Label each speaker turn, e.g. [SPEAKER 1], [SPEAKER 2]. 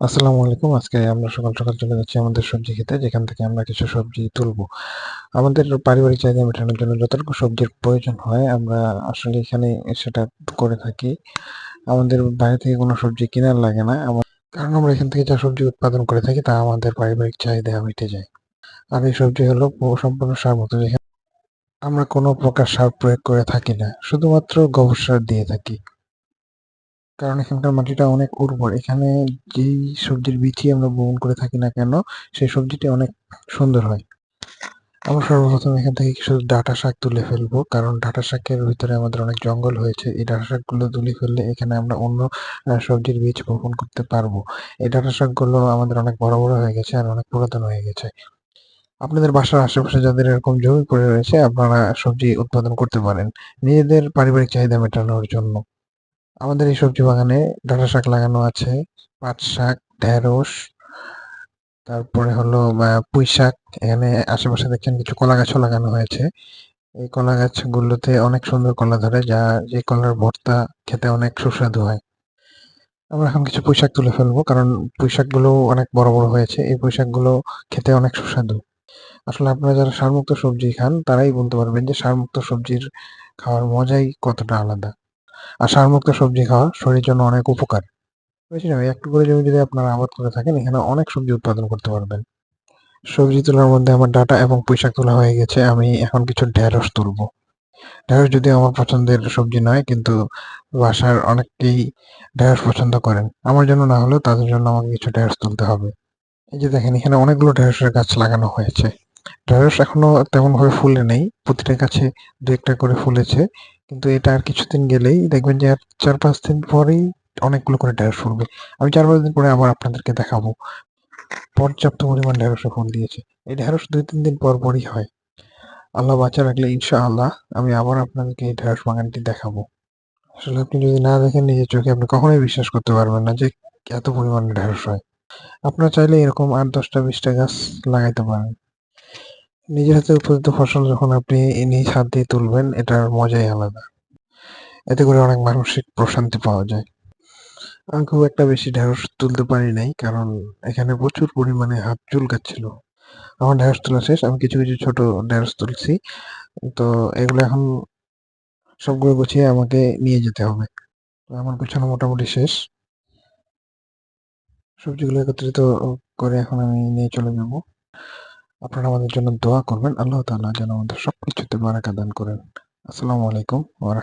[SPEAKER 1] আসসালামু আলাইকুম। আজকে আমরা সকাল সকাল চলে যাচ্ছি আমাদের সবজি খেতে, যেখান থেকে আমরা কিছু সবজি তুলবো। আমাদের পারিবারিক চাহিদা মেটানোর জন্য যতটুকু সবজির প্রয়োজন হয়, আমরা আসলে এখানে সেটা করে থাকি। আমাদের বাইরে থেকে কোনো সবজি কেনার লাগে না। কারণ আমরা এখান থেকে যা সবজি উৎপাদন করে থাকি, তা আমাদের পারিবারিক চাহিদা মিটে যায়। আর এই সবজি হলো সম্পূর্ণ সার মতো, যেখানে আমরা কোনো প্রকার সার প্রয়োগ করে থাকি না। শুধুমাত্র গোবর সার দিয়ে থাকি। কারণ এখানকার মাটিটা অনেক উর্বর। এখানে যেই সবজির বীজই আমরা বপন করে থাকি না কেন, সেই সবজিটি অনেক সুন্দর হয়। আমরা সর্বপ্রথম এখান থেকে কিছু ডাটা শাক তুলে ফেলব, কারণ ডাটা শাকের ভিতরে আমাদের অনেক জঙ্গল হয়েছে। এই ডাটা শাকগুলো তুলে ফেললে এখানে আমরা অন্য সবজির বীজ বপন করতে পারব। এই ডাটা শাকগুলো আমাদের অনেক বড় বড় হয়ে গেছে আর অনেক পুরাতন হয়ে গেছে। আপনাদের বাসার আশেপাশে যাদের এরকম জমি পড়ে রয়েছে, আপনারা সবজি উৎপাদন করতে পারেন। নিজেদের পারিবারিক চাহিদা মেটানোর জন্য। আমাদের এই সবজি বাগানে ডাঁটা শাক লাগানো আছে, পাট শাক, ঢেঁড়স, তারপরে হলো পুঁই শাক, এখানে আশেপাশে দেখছেন কিছু কলা গাছও লাগানো হয়েছে। এই কলা গাছগুলোতে অনেক সুন্দর কলা ধরে, যা যে কলার ভর্তা খেতে অনেক সুস্বাদু হয়। আমরা এখন কিছু পুঁই শাক তুলে ফেলব, কারণ পুঁই শাকগুলো অনেক বড় বড় হয়েছে, এই পুঁই শাকগুলো খেতে অনেক সুস্বাদু। আসলে আপনারা যারা সারমুক্ত সবজি খান, তারাই বলতে পারবেন যে সারমুক্ত সবজির খাওয়ার মজাই কতটা আলাদা। আর সারমুক্ত সবজি খাওয়া শরীরের জন্য অনেক উপকার। বুঝলেন একটু করে জমি যদি আপনারা আবাদ করে থাকেন, এখানে অনেক সবজি উৎপাদন করতে পারবেন। সবজি তোলার মধ্যে আমার ডাটা এবং পুঁইশাক তোলা হয়ে গেছে, আমি এখন কিছু ঢেঁড়স তুলবো। ঢেঁড়স যদি আমার পছন্দের সবজি নয়, কিন্তু বাসার অনেকেই ঢেঁড়স পছন্দ করেন। আমার জন্য না হলেও তাদের জন্য আমাকে কিছু ঢেঁড়স তুলতে হবে। এই যে দেখেন, এখানে অনেকগুলো ঢেঁড়সের গাছ লাগানো হয়েছে। ঢেঁড়স এখনও তেমন ভাবে ফুলে নেই, প্রতিটা গাছে দু একটা করে ফুলেছে। কিন্তু এটা আর কিছুদিন গেলেই দেখবেন যে আর চার পাঁচ দিন পরেই অনেকগুলো করে ঢেঁড়স ফুলবে আমি চার পাঁচ দিন পরে আবার আপনাদেরকে দেখাবো। পর্যাপ্ত পরিমাণ ঢেঁড়সে ফুল দিয়েছে। এই ঢেঁড়স দুই তিন দিন পর পরই হয়। আল্লাহ বাঁচা রাখলে ইনশা আল্লাহ আমি আবার আপনাদেরকে এই ঢেঁড়স বাগানটি দেখাবো। আসলে আপনি যদি না দেখেন নিজের চোখে, আপনি কখনোই বিশ্বাস করতে পারবেন না যে এত পরিমাণে ঢেঁড়স হয়। আপনারা চাইলে এরকম আট, দশটা, বিশটা গাছ লাগাইতে পারেন। নিজের হাতে উৎপাদিত ফসল যখন আপনি নিজ হাত দিয়ে তুলবেন, এটার মজাই আলাদা। এতে করে অনেক মানসিক প্রশান্তি পাওয়া যায়। আমি খুব একটা বেশি ঢেঁড়স তুলতে পারি নাই, কারণ এখানে প্রচুর পরিমাণে হাত চুলকাচ্ছিল। আমার ঢেঁড়স তোলা শেষ, আমি কিছু কিছু ছোট ঢেঁড়স তুলছি। তো এগুলো এখন সবগুলো গুছিয়ে আমাকে নিয়ে যেতে হবে। আমার গুছানো মোটামুটি শেষ। সবজিগুলো একত্রিত করে এখন আমি নিয়ে চলে যাব। আপনারা আমাদের জন্য দোয়া করবেন। আল্লাহ তালা যেন আমাদের সবকিছুতে বারাকা দান করেন। আসসালামু আলাইকুম ওয়া